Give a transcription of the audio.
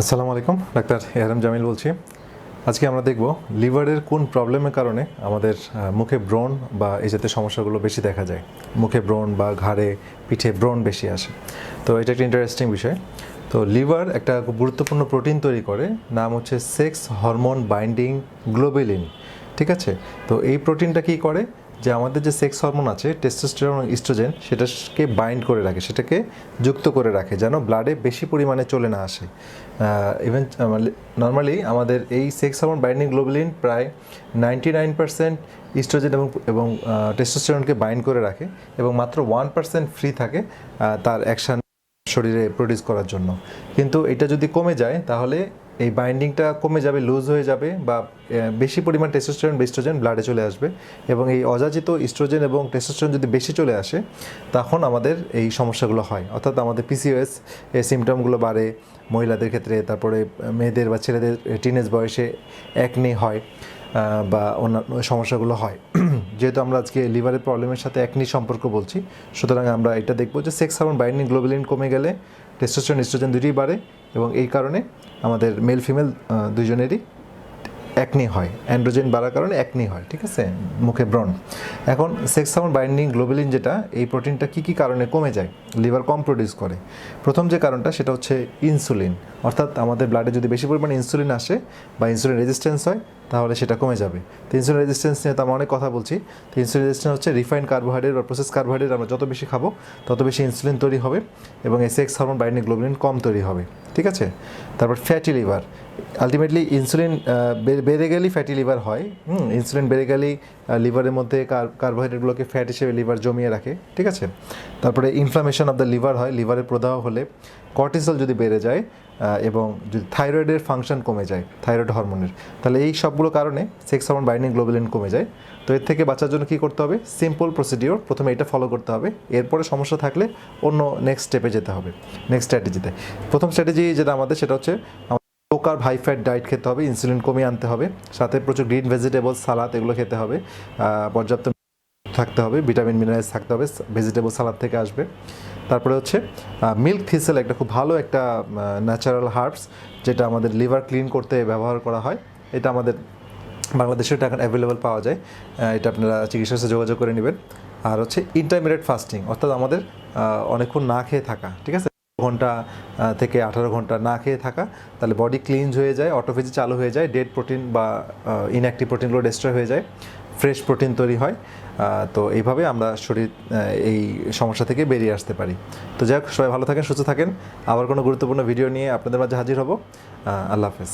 আসসালামু আলাইকুম, ডাক্তার এহরাম জামিল বলছি। আজকে আমরা দেখব লিভারের কোন প্রবলেমের কারণে আমাদের মুখে ব্রণ বা এই জাতীয় সমস্যাগুলো বেশি দেখা যায়। মুখে ব্রণ বা ঘাড়ে, পিঠে ব্রণ বেশি আসে। তো এটা একটা ইন্টারেস্টিং বিষয়। তো লিভার একটা গুরুত্বপূর্ণ প্রোটিন তৈরি করে, নাম হচ্ছে সেক্স হরমোন বাইন্ডিং গ্লোবেলিন। ঠিক আছে? তো এই প্রোটিনটা কি করে? যে আমাদের যে সেক্স হরমোন আছে টেস্টোস্টেরন ইস্ট্রোজেন সেটাকে বাইন্ড করে রাখে, সেটাকে যুক্ত করে রাখে, যেন ব্লাডে বেশি পরিমাণে চলে না আসে। ইভেন নর্মালি আমাদের এই সেক্স হরমোন বাইন্ডিং গ্লোবুলিন প্রায় নাইনটি নাইন পার্সেন্ট ইস্ট্রোজেন এবং এবং টেস্টোস্টেরনকে বাইন্ড করে রাখে এবং মাত্র ওয়ান পার্সেন্ট ফ্রি থাকে তার অ্যাকশান শরীরে প্রডিউস করার জন্য। কিন্তু এটা যদি কমে যায়, তাহলে এই বাইন্ডিংটা কমে যাবে লুজ হয়ে যাবে বা বেশি পরিমাণ টেস্টোস্টেরন বা ইস্ট্রোজেন ব্লাডে চলে আসবে এবং এই অযাচিত ইস্ট্রোজেন এবং টেস্টোস্টেরন যদি বেশি চলে আসে, তখন আমাদের এই সমস্যাগুলো হয়। অর্থাৎ আমাদের পিসিওএস এই সিমটমগুলো বাড়ে, মহিলাদের ক্ষেত্রে, তারপরে মেয়েদের বা ছেলেদের টিনেজ বয়সে একনি হয় বা অন্যান্য সমস্যাগুলো হয়। যেহেতু আমরা আজকে লিভারের প্রবলেমের সাথে একনি সম্পর্ক বলছি, সুতরাং আমরা এটা দেখব যে সেক্স হারমোন বাইন্ডিং গ্লোবুলিন কমে গেলে টেস্টোস্টেরন ইস্ট্রোজেন দুটোই বাড়ে এবং এই কারণে আমাদের মেল ফিমেল দুজনেরই একনি হয়। অ্যান্ড্রোজেন বাড়ার কারণে একনি হয়, ঠিক আছে? মুখে ব্রণ। এখন সেক্স হারমোন বাইন্ডিং গ্লোবুলিন যেটা, এই প্রোটিনটা কী কী কারণে কমে যায়? লিভার কম প্রডিউস করে। প্রথম যে কারণটা সেটা হচ্ছে ইনসুলিন অর্থাৎ আমাদের ব্লাডে যদি বেশি পরিমাণে ইনসুলিন আসে বা ইনসুলিন রেজিস্ট্যান্স হয় তাহলে সেটা কমে যাবে। তো ইনসুলিন রেজিস্ট্যান্স নিয়ে তো আমরা অনেক কথা বলছি। তো ইনসুলিন রেজিস্ট্যান্স হচ্ছে রিফাইন্ড কার্বোহাইড্রেট বা প্রসেস কার্বোহাইড্রেট আমরা যত বেশি খাব, তত বেশি ইনসুলিন তৈরি হবে এবং এই সেক্স হরমোন বাইন্ডিং গ্লোবুলিন কম তৈরি হবে। ঠিক আছে? তারপর ফ্যাটি লিভার আলটিমেটলি ইনসুলিন বেড়ে গেলেই ফ্যাটি লিভার হয়। হুম ইনসুলিন বেড়ে গেলেই লিভারের মধ্যে কার্বোহাইড্রেটগুলোকে ফ্যাট হিসেবে লিভার জমিয়ে রাখে। ঠিক আছে? তারপরে ইনফ্লামেশন অফ দ্য লিভার হয়। লিভারের প্রদাহ হলে কর্টিসল যদি বেড়ে যায় এবং যদি থাইরয়েডের ফাংশন কমে যায় থাইরয়েড হরমোনের তাহলে এই সবগুলো কারণে সেক্স হরমোন বাইন্ডিং গ্লোবুলিন কমে যায়। তো এর থেকে বাঁচার জন্য কী করতে হবে? সিম্পল প্রসিডিওর প্রথমে এটা ফলো করতে হবে। এরপরে সমস্যা থাকলে অন্য নেক্সট স্টেপে যেতে হবে নেক্সট স্ট্র্যাটেজিতে প্রথম স্ট্র্যাটেজি যেটা আমাদের, সেটা হচ্ছে কার্ব হাই ফ্যাট ডায়েট খেতে হবে ইনসুলিন কমিয়ে আনতে হবে। সাথে প্রচুর গ্রিন ভেজিটেবল সালাদ এগুলো খেতে হবে। পর্যাপ্ত থাকতে হবে ভিটামিন মিনারেলস থাকতে হবে ভেজিটেবল সালাদ থেকে আসবে। তারপরে হচ্ছে মিল্ক থিসেল একটা খুব ভালো একটা ন্যাচারাল হার্বস যেটা আমাদের লিভার ক্লিন করতে ব্যবহার করা হয়। এটা আমাদের বাংলাদেশেও এটা এখন অ্যাভেলেবল পাওয়া যায়। এটা আপনারা চিকিৎসার সাথে যোগাযোগ করে নেবেন। আর হচ্ছে ইন্টারমিডিয়েট ফাস্টিং অর্থাৎ আমাদের অনেকক্ষণ না খেয়ে থাকা, ঠিক আছে? ঘণ্টা থেকে আঠারো ঘণ্টা না খেয়ে থাকা, তাহলে বডি ক্লিনজ হয়ে যায় অটোফেজি চালু হয়ে যায় ডেড প্রোটিন বা ইনঅ্যাক্টিভ প্রোটিনগুলো ডেস্ট্রয় হয়ে যায়। ফ্রেশ প্রোটিন তৈরি হয় তো এইভাবে আমরা শরীর এই সমস্যা থেকে বেরিয়ে আসতে পারি। তো যাই হোক, সবাই ভালো থাকেন, সুস্থ থাকেন। আবার কোনো গুরুত্বপূর্ণ ভিডিও নিয়ে আপনাদের মাঝে হাজির হব। আল্লাহ হাফেজ।